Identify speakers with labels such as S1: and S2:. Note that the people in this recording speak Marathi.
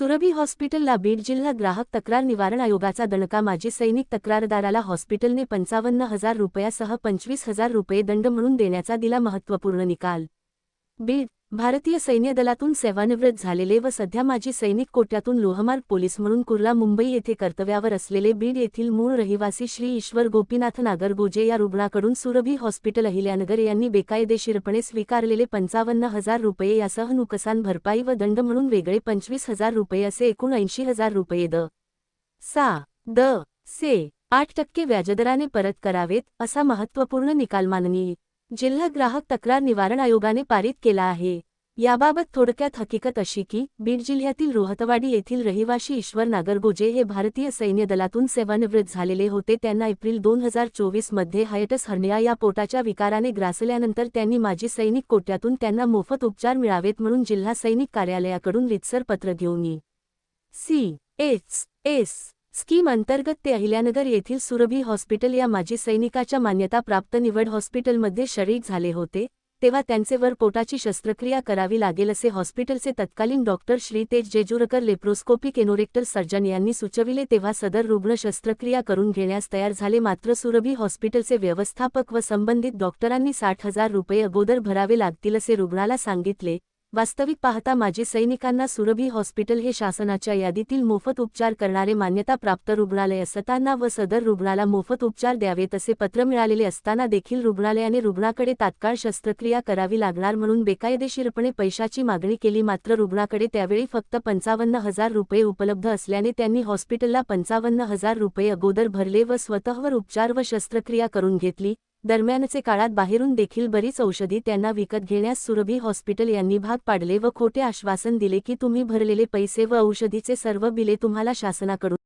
S1: सुरभी हॉस्पिटलला बीड जिल्हा ग्राहक तक्रार निवारण आयोगाचा दणका. माजी सैनिक तक्रारदाराला हॉस्पिटलने पंचावन्न हजार रुपयासह पंचवीस हजार रुपये दंड म्हणून देण्याचा दिला महत्त्वपूर्ण निकाल. बीड भारतीय सैन्य दलातून सेवानिवृत्त झालेले व सध्या माजी सैनिक कोट्यातून लोहमार्ग पोलीस म्हणून कुर्ला मुंबई येथे कर्तव्यावर असलेले बीड येथील मूळ रहिवासी श्री ईश्वर गोपीनाथ नागरगोजे या रुग्णाकडून सुरभी हॉस्पिटल अहिल्यानगर यांनी बेकायदेशीरपणे स्वीकारलेले पंचावन्न हजार रुपये यासह नुकसान भरपाई व दंड म्हणून वेगळे पंचवीस हजार रुपये असे एकूण ऐंशी हजार रुपये द. सा. द. से. आठ टक्के व्याजदराने परत करावेत असा महत्त्वपूर्ण निकाल माननीय. जिल्हा ग्राहक तक्रार निवारण आयोगाने पारित केला आहे. याबाबत थोडक्यात हकीकत अशी की बीड जिल्ह्यातील रोहतवाडी येथील रहिवाशी ईश्वर नागरगोजे हे भारतीय सैन्य दलातून सेवानिवृत्त झालेले होते. त्यांना एप्रिल दोन हजार चोवीसमध्ये हायटस हर्निया या पोटाच्या विकाराने ग्रासल्यानंतर त्यांनी माजी सैनिक कोट्यातून त्यांना मोफत उपचार मिळावेत म्हणून जिल्हा सैनिक कार्यालयाकडून रितसर पत्र घेऊन E C. H. S. Scheme अंतर्गत ते अहिल्यानगर येथील सुरभी हॉस्पिटल या माजी सैनिकाच्या मान्यताप्राप्त निवड हॉस्पिटलमध्ये शरीक झाले होते तेव्हा त्यांचे वर पोटाची शस्त्रक्रिया करावी लागेल असे हॉस्पिटलचे तत्कालीन डॉक्टर श्री तेज जेजुरकर लेप्रोस्कोपिक एनोरेक्टल सर्जन यांनी सुचविले तेव्हा सदर रुग्ण शस्त्रक्रिया करून घेण्यास तयार झाले. मात्र सुरभी हॉस्पिटलचे व्यवस्थापक व संबंधित डॉक्टरांनी साठ हजार रुपये अगोदर भरावे लागतील असे रुग्णाला सांगितले वास्तविक पाहता माजी सैनिकांना सुरभी हॉस्पिटल हे शासनाच्या यादीतील मोफत उपचार करणारे मान्यताप्राप्त रुग्णालय असताना व सदर रुग्णाला मोफत उपचार द्यावेत असे पत्र मिळालेले असताना देखील रुग्णालयाने रुग्णाकडे तात्काळ शस्त्रक्रिया करावी लागणार म्हणून बेकायदेशीरपणे पैशाची मागणी केली. मात्र रुग्णाकडे त्यावेळी फक्त पंचावन्न हजार रुपये उपलब्ध असल्याने त्यांनी हॉस्पिटलला पंचावन्न हजार रुपये अगोदर भरले व स्वतःवर उपचार व शस्त्रक्रिया करून घेतली. दरम्यानचे काळात बाहेरून देखील बरीच औषधी त्यांना विकत घेण्यास सुरभी हॉस्पिटल यांनी भाग पाडले व खोटे आश्वासन दिले की तुम्ही भरलेले पैसे व औषधीचे सर्व बिले तुम्हाला शासनाकडून